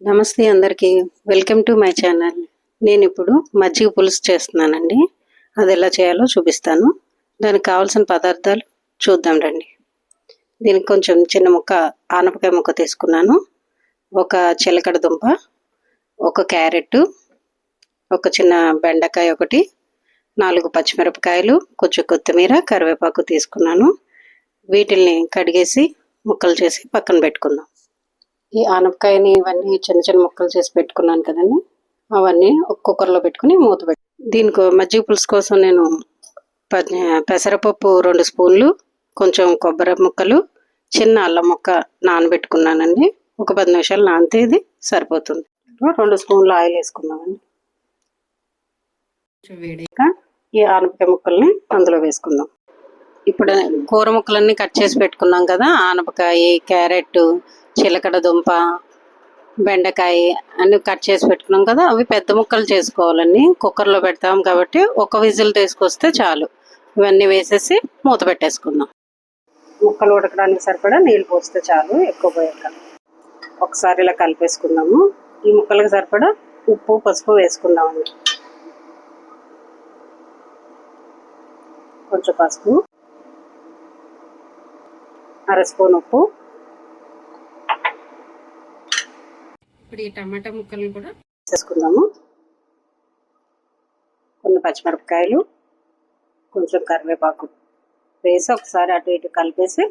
నమస్తే అందరికీ. Welcome to my channel. నేను ఇప్పుడు మజ్జిగ పులుసు చేస్తున్నానండి. అది ఎలా చేయాలో చూపిస్తాను. దానికి కావాల్సిన పదార్థాలు చూద్దాం రండి. దీనికి కొంచెం చిన్న ముక్క ఆనపకాయ ముక్క తీసుకున్నాను. ఒక చిలకడ దుంప ఒక క్యారెట్ ఒక చిన్న బెండకాయ ఒకటి నాలుగు పచ్చిమిరపకాయలు కొంచెం కొత్తిమీర కరివేపాకు తీసుకున్నాను. వీటిల్ని కడిగేసి ముక్కలు చేసి పక్కన పెట్టుకుందాం. ఈ ఆనపకాయని ఇవన్నీ చిన్న చిన్న ముక్కలు చేసి పెట్టుకున్నాను కదండి. అవన్నీ ఒక కుక్కర్లో పెట్టుకుని మూత పెట్టు దీనికి మజ్జిగ పులుసు కోసం నేను ప- పెసరపప్పు రెండు స్పూన్లు కొంచెం కొబ్బరి ముక్కలు చిన్న అల్లం ముక్క నానబెట్టుకున్నానండి. ఒక పది నిమిషాలు నానితే ఇది సరిపోతుంది. రెండు స్పూన్లు ఆయిల్ వేసుకున్నామండి వేడాక ఈ ఆనపకాయ ముక్కల్ని అందులో వేసుకుందాం. ఇప్పుడు కూర ముక్కలన్నీ కట్ చేసి పెట్టుకున్నాం కదా ఆనపకాయ క్యారెట్ చిలకడ దుంప బెండకాయ అన్ని కట్ చేసి పెట్టుకున్నాం కదా అవి పెద్ద ముక్కలు చేసుకోవాలండి. కుక్కర్లో పెడతాం కాబట్టి ఒక విజిల్ తీసుకొస్తే చాలు. ఇవన్నీ వేసేసి మూత పెట్టేసుకుందాం. ముక్కలు ఉడకడానికి సరిపడా నీళ్ళు పోస్తే చాలు ఎక్కువ పోయాక. ఒకసారి ఇలా కలిపేసుకుందాము. ఈ ముక్కలకు సరిపడా ఉప్పు పసుపు వేసుకుందామండి. కొంచెం పసుపు అర స్పూన్ ఉప్పు ఇప్పుడు ఈ టమాటా ముక్కలను కూడా వేసుకుందాము కొన్ని పచ్చిమిరపకాయలు కొంచెం కరివేపాకు వేసి ఒకసారి అటు ఇటు కలిపేసి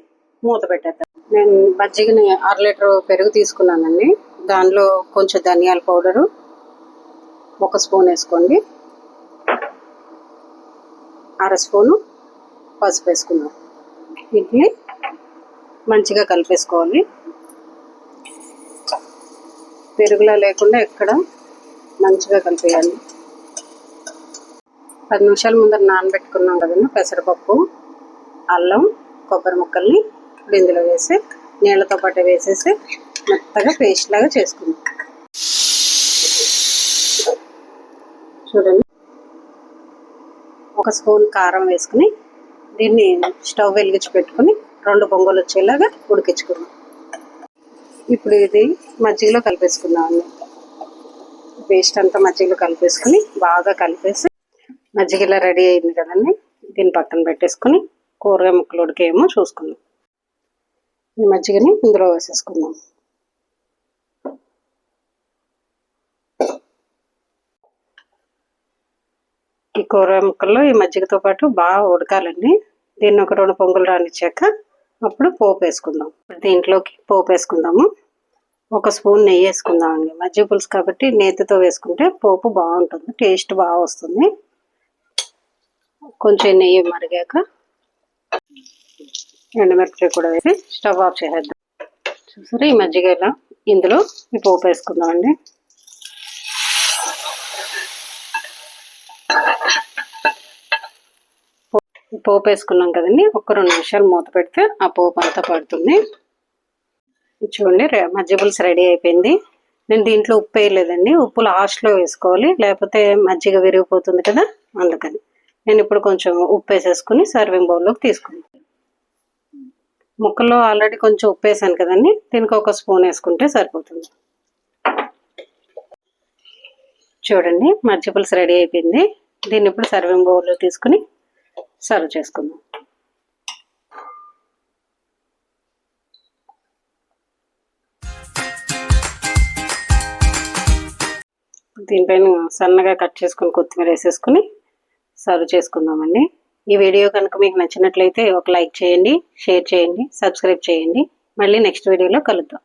మూత పెట్టేద్దాం. నేను మజ్జిగని అర లీటర్ పెరుగు తీసుకున్నానండి. దానిలో కొంచెం ధనియాల పౌడరు ఒక స్పూన్ వేసుకోండి. అర స్పూను పసుపు వేసుకున్నాం ఇడ్లీ మంచిగా కలిపేసుకోవాలి. పెరుగులా లేకుండా ఎక్కడ మంచిగా కలిపేయాలి. పది నిమిషాల ముందర నానబెట్టుకున్నాం కదండి పెసరపప్పు అల్లం కొబ్బరి ముక్కల్ని ఇప్పుడు ఇందులో వేసి నీళ్ళతో పాటు వేసేసి మెత్తగా పేస్ట్ లాగా చేసుకుందాం. చూడండి. ఒక స్పూన్ కారం వేసుకుని దీన్ని స్టవ్ వెలిగించి పెట్టుకుని రెండు పొంగలు వచ్చేలాగా ఉడికించుకుందాం. ఇప్పుడు ఇది మజ్జిగలో కలిపేసుకుందాం పేస్ట్ అంతా మజ్జిగలో కలిపేసుకుని బాగా కలిపేసి మజ్జిగలో రెడీ అయింది కదండి. దీన్ని పక్కన పెట్టేసుకుని కూరగాయ ముక్కలు ఉడికేమో చూసుకుందాం. ఈ మజ్జిగని ఇందులో వేసేసుకుందాం. ఈ కూరగాయ ముక్కల్లో ఈ మజ్జిగతో పాటు బాగా ఉడకాలండి. దీన్ని ఒక రెండు పొంగులు రానిచ్చాక అప్పుడు పోపు వేసుకుందాం. దీంట్లోకి పోపు వేసుకుందాము. ఒక స్పూన్ నెయ్యి వేసుకుందామండి. మజ్జిగ పులుసు కాబట్టి నేతితో వేసుకుంటే పోపు బాగుంటుంది టేస్ట్ బాగా వస్తుంది. కొంచెం నెయ్యి మరిగాక ఎండుమిరపకాయ కూడా వేసి స్టవ్ ఆఫ్ చేసేద్దాం. చూసారా ఈ మజ్జిగ ఇలా ఇందులో ఈ పోపు వేసుకుందామండి. పోపు వేసుకున్నాం కదండి. ఒక రెండు నిమిషాలు మూత పెడితే ఆ పోపు అంతా పడుతుంది. చూడండి రె- మజ్జిగ పులుసు రెడీ అయిపోయింది. నేను దీంట్లో ఉప్పు వేయలేదండి. ఉప్పు లాస్ట్లో వేసుకోవాలి. లేకపోతే మజ్జిగ విరిగిపోతుంది కదా అందుకని. నేను ఇప్పుడు కొంచెం ఉప్పు వేసేసుకుని సర్వింగ్ బౌల్లోకి తీసుకున్నాను. ముక్కల్లో ఆల్రెడీ కొంచెం ఉప్పు వేసాను కదండి. దీనికి ఒక స్పూన్ వేసుకుంటే సరిపోతుంది. చూడండి మజ్జిగ పులుసు రెడీ అయిపోయింది. దీన్ని ఇప్పుడు సర్వింగ్ బౌల్లో తీసుకుని సర్వ్ చేసుకుందాం. దీనిపైన సన్నగా కట్ చేసుకుని కొత్తిమీర వేసేసుకుని సర్వ్ చేసుకుందామండి. ఈ వీడియో కనుక మీకు నచ్చినట్లయితే ఒక లైక్ చేయండి షేర్ చేయండి సబ్స్క్రైబ్ చేయండి. మళ్ళీ నెక్స్ట్ వీడియోలో కలుద్దాం.